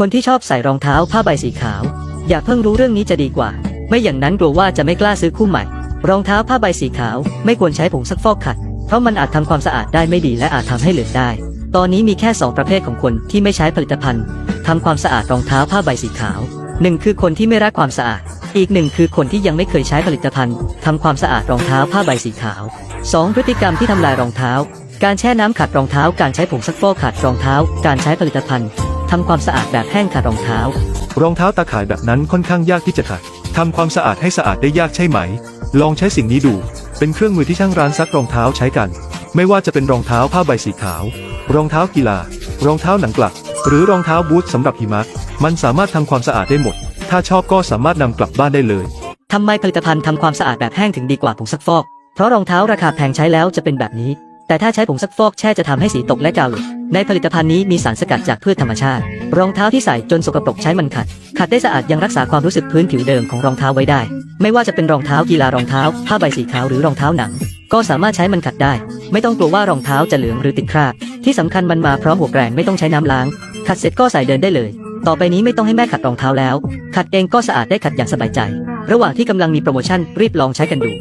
คนที่ชอบใส่รองเท้าผ้าใบสีขาว อย่าเพิ่งรู้เรื่องนี้จะดีกว่า ไม่อย่างนั้นกลัวว่าจะไม่กล้าซื้อคู่ใหม่ รองเท้าผ้าใบสีขาว ไม่ควรใช้ผงซักฟอกขัด เพราะมันอาจทำความสะอาดได้ไม่ดีและอาจทำให้เหลืองได้ ตอนนี้มีแค่ 2 ประเภทของคนที่ไม่ใช้ผลิตภัณฑ์ทำความสะอาดรองเท้าผ้าใบสีขาวหนึ่งคือคนที่ไม่รักความสะอาด อีกหนึ่งคือคนที่ยังไม่เคยใช้ผลิตภัณฑ์ทำความสะอาดรองเท้าผ้าใบสีขาว 2. พฤติกรรมที่ทำลายรองเท้า การแช่น้ำขัดรองเท้า การใช้ผงซักฟอกขัดรองเท้า การใช้ผลิตภัณฑ์ ทำความสะอาดแบบแห้งขัดรองเท้า รองเท้าตาข่ายแบบนั้นค่อนข้างยากที่จะขัดทำความสะอาดให้สะอาดได้ยากใช่ไหม ลองใช้สิ่งนี้ดู เป็นเครื่องมือที่ช่างร้านซักรองเท้าใช้กัน ไม่ว่าจะเป็นรองเท้าผ้าใบสีขาว รองเท้ากีฬา รองเท้าหนังกลัก หรือรองเท้าบูทสำหรับหิมะ มันสามารถทำความสะอาดได้หมด ถ้าชอบก็สามารถนำกลับบ้านได้เลย ทำไมผลิตภัณฑ์ทำความสะอาดแบบแห้งถึงดีกว่าผงซักฟอก เพราะรองเท้าราคาแพงใช้แล้วจะเป็นแบบนี้ แต่ถ้าใช้ผงซักฟอกแช่จะทำให้สีตกและกาวหลุด ในผลิตภัณฑ์นี้มีสารสกัดจากพืชธรรมชาติ รองเท้าที่ใส่จนสกปรกใช้มันขัด ขัดได้สะอาดยังรักษาความรู้สึกพื้นผิวเดิมของรองเท้าไว้ได้ ไม่ว่าจะเป็นรองเท้ากีฬารองเท้า ผ้าใบสีขาวหรือรองเท้าหนัง ก็สามารถใช้มันขัดได้ ไม่ต้องกลัวว่ารองเท้าจะเหลืองหรือติดคราบที่สำคัญมันมาพร้อมหัวแกรงไม่ต้องใช้น้ำล้าง ขัดเสร็จก็ใส่เดินได้เลย ต่อไปนี้ไม่ต้องให้แม่ขัดรองเท้าแล้ว ขัดเองก็สะอาดได้ขัดอย่างสบายใจ ระหว่างที่กำลังมีโปรโมชั่นรีบลองใช้กันดู